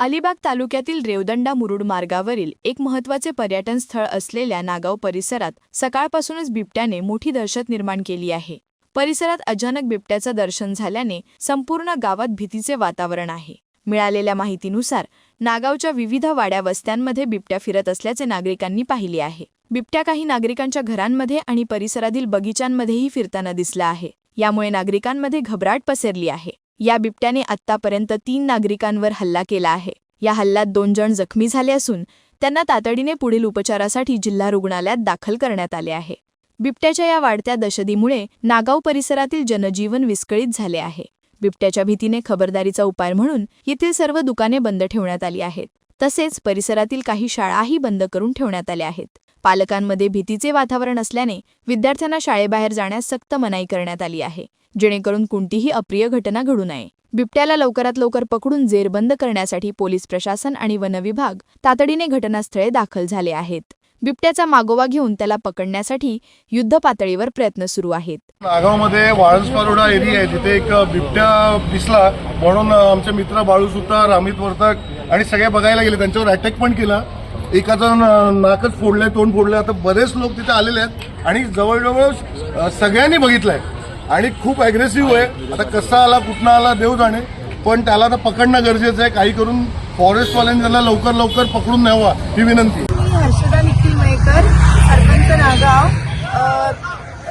अलिबाग तालुक्यातील रेवदंडा मुरुड मार्गावरील एक महत्त्वाचे पर्यटन स्थळ असलेल्या नागाव परिसरात सकाळपासूनच बिबट्याने मोठी दहशत निर्माण केली आहे. परिसरात अचानक बिबट्याचं दर्शन झाल्याने संपूर्ण गावात भीतीचे वातावरण आहे. मिळालेल्या माहितीनुसार नागावच्या विविध वाड्या वस्त्यांमध्ये बिबट्या फिरत असल्याचे नागरिकांनी पाहिले आहे. बिबट्या काही नागरिकांच्या घरांमध्ये आणि परिसरातील बगीचांमध्येही फिरताना दिसला आहे. यामुळे नागरिकांमध्ये घबराट पसरली आहे. या बिबट्याने आत्तापर्यंत तीन नागरिकांवर हल्ला केला आहे. या हल्ल्यात दोन जण जखमी झाले असून त्यांना तातडीने पुढील उपचारासाठी जिल्हा रुग्णालयात दाखल करण्यात आले आहे. बिबट्याच्या या वाढत्या दशदीमुळे नागाव परिसरातील जनजीवन विस्कळीत झाले आहे. बिबट्याच्या भीतीने खबरदारीचा उपाय म्हणून येथील सर्व दुकाने बंद ठेवण्यात आली आहेत. तसेच परिसरातील काही शाळाही बंद करून ठेवण्यात आल्या आहेत. पालकांमध्ये भीतीचे वातावरण असल्याने विद्यार्थ्यांना शाळेबाहेर जाण्यास सक्त मनाई करण्यात आली आहे. जेणेकरून कोणतीही अप्रिय घटना घडू नये. बिबट्याला लवकरात लवकर पकडून जेरबंद करण्यासाठी पोलीस प्रशासन आणि वनविभाग तातडीने घटनास्थळे दाखल झाले आहेत. बिबट्याचा मागोवा घेऊन त्याला पकडण्यासाठी युद्ध पातळीवर प्रयत्न सुरू आहेत. नागावमध्ये वाळसपारोडा एरिया आहे. तिथे एक बिबट्या दिसला. म्हणून आमचे मित्र बाळू सुतार अमित वर्तक आणि सगळे बघायला गेले. त्यांच्यावर अटॅक पण केला. एकाचं नाकच फोडलंय तोंड फोडलंय. आता बरेच लोक तिथे आलेले आहेत. आणि जवळजवळ सगळ्यांनी बघितलंय. आणि खूप अग्रेसिव्ह आहे. आता कसा आला कुठनं आला देव जाणे. पण त्याला आता पकडणं गरजेचं आहे. काही करून फॉरेस्टवाल्यांनी त्याला लवकर लवकर पकडून न्यावा ही विनंती. हर्षदा निखिल मयेकर सरपंच नागाव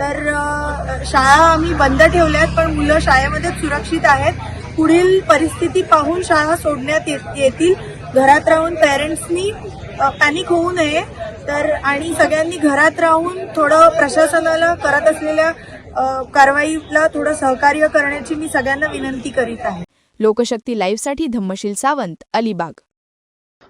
तर शाळा आम्ही बंद ठेवल्या आहेत पण मुलं शाळेमध्ये सुरक्षित आहेत. पुढील परिस्थिती पाहून शाळा सोडण्यात येत- येतील. घरात राहून पेरेंट्सनी पॅनिक होऊ नये. तर आणि सगळ्यांनी घरात राहून थोडं प्रशासनाला करत असलेल्या कारवाईला थोडं सहकार्य करण्याची मी सगळ्यांना विनंती करीत आहे. लोकशक्ती लाईव्हसाठी धम्मशील सावंत अलिबाग.